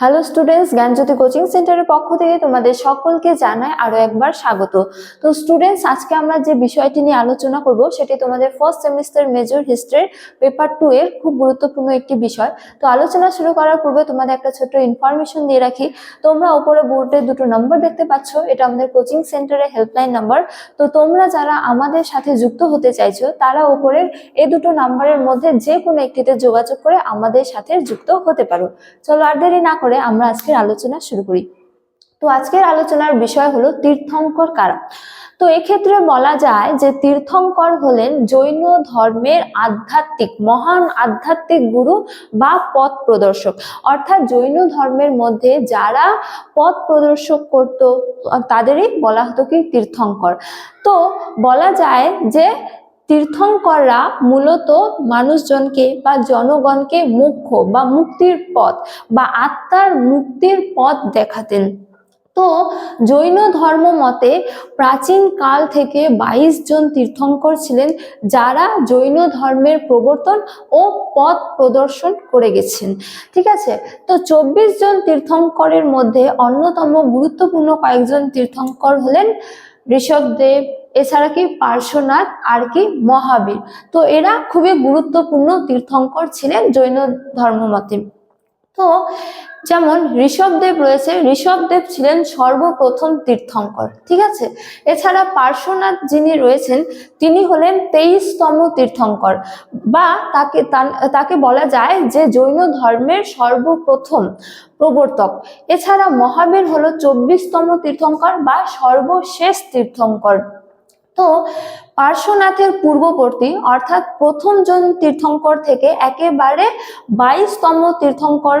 Hello students জ্ঞানজ্যোতি coaching সেন্টারের পক্ষ থেকে তোমাদের সকলকে জানায় আরও একবার স্বাগত। তো স্টুডেন্টস আজকে আমরা যে বিষয়টি নিয়ে আলোচনা করব, সেটি তোমাদের ফার্স্ট সেমিস্টার মেজর হিস্ট্রির পেপার টু এর খুব গুরুত্বপূর্ণ একটি বিষয়। তো আলোচনা শুরু করার পূর্বে তোমাদের একটা ছোট্ট ইনফরমেশন দিয়ে রাখি। তোমরা ওপরে বোর্ডে দুটো নম্বর দেখতে পাচ্ছ, এটা আমাদের কোচিং সেন্টারের হেল্পলাইন নাম্বার তো তোমরা যারা আমাদের সাথে যুক্ত হতে চাইছো, তারা ওপরের এই দুটো নাম্বারের মধ্যে যে কোনো একটিতে যোগাযোগ করে আমাদের সাথে যুক্ত হতে পারো। চলো আর দেরি না আমরা আজকের আলোচনা শুরু করি। তো আজকের আলোচনার বিষয় হলো তীর্থঙ্কর কারা? তো এক্ষেত্রে বলা যায় যে তীর্থঙ্কর হলেন জৈন ধর্মের আধ্যাত্মিক, মহান আধ্যাত্মিক গুরু বা পথ প্রদর্শক। অর্থাৎ জৈন ধর্মের মধ্যে যারা পথ প্রদর্শক করত, তাদেরই বলা হতো কি তীর্থঙ্কর। তো বলা যায় যে তীর্থঙ্কররা মূলত মানুষজনকে বা জনগণকে মুখ্য বা মুক্তির পথ বা আত্মার মুক্তির পথ দেখাতেন। তো জৈন ধর্ম মতে প্রাচীন কাল থেকে বাইশ জন তীর্থঙ্কর ছিলেন যারা জৈন ধর্মের প্রবর্তন ও পথ প্রদর্শন করে গেছেন। ঠিক আছে? তো চব্বিশ জন তীর্থঙ্করের মধ্যে অন্যতম গুরুত্বপূর্ণ কয়েকজন তীর্থঙ্কর হলেন ঋষভদেব এছাড়া কি পার্শ্বনাথ আর কি মহাবীর। তো এরা খুবই গুরুত্বপূর্ণ তীর্থঙ্কর ছিলেন জৈন ধর্মমতে। তো যেমন ঋষভদেব রয়েছে ঋষভদেব ছিলেন সর্বপ্রথম তীর্থঙ্কর, ঠিক আছে? এছাড়া পার্শ্বনাথ যিনি রয়েছেন, তিনি হলেন তেইশতম তীর্থঙ্কর বা তাকে তাকে বলা যায় যে জৈন ধর্মের সর্বপ্রথম প্রবর্তক। এছাড়া মহাবীর হলো চব্বিশতম তীর্থঙ্কর বা সর্বশেষ তীর্থঙ্কর। তো পার্শ্বনাথের পূর্ববর্তী, অর্থাৎ প্রথম জন তীর্থঙ্কর থেকে একেবারে বাইশতম তীর্থঙ্কর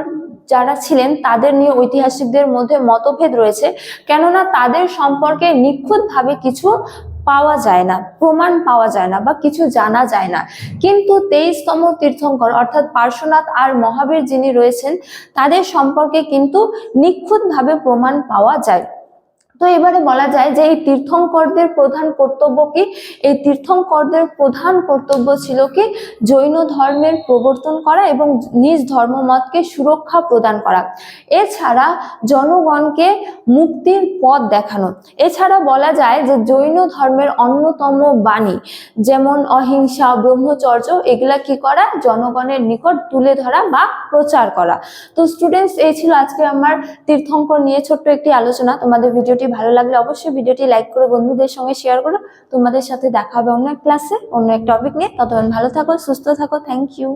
যারা ছিলেন, তাদের নিয়ে ঐতিহাসিকদের মধ্যে মতভেদ রয়েছে। কেননা তাদের সম্পর্কে নিখুঁতভাবে কিছু পাওয়া যায় না, প্রমাণ পাওয়া যায় না বা কিছু জানা যায় না। কিন্তু তেইশতম তীর্থঙ্কর, অর্থাৎ পার্শ্বনাথ আর মহাবীর যিনি রয়েছেন, তাদের সম্পর্কে কিন্তু নিখুঁতভাবে প্রমাণ পাওয়া যায়। তো এবারে বলা যায় যে এই তীর্থঙ্করদের প্রধান কর্তব্য কি? এই তীর্থঙ্করদের প্রধান কর্তব্য ছিল কি? জৈন ধর্মের প্রবর্তন করা এবং নিজ ধর্মমতকে সুরক্ষা প্রদান করা। এছাড়া জনগণকে মুক্তির পথ দেখানো। এছাড়া বলা যায় যে জৈন ধর্মের অন্যতম বাণী, যেমন অহিংসা, ব্রহ্মচর্য, এগুলা কি করা? জনগণের নিকট তুলে ধরা বা প্রচার করা। তো স্টুডেন্টস এই ছিল আজকে আমার তীর্থঙ্কর নিয়ে ছোট্ট একটি আলোচনা। তোমাদের ভিডিওটি ভালো লাগলে অবশ্যই ভিডিওটি লাইক করে বন্ধুদের সঙ্গে শেয়ার করো। তোমাদের সাথে দেখা হবে অন্য এক ক্লাসে অন্য এক টপিক নিয়ে। ততক্ষণ ভালো থাকো, সুস্থ থাকো। Thank you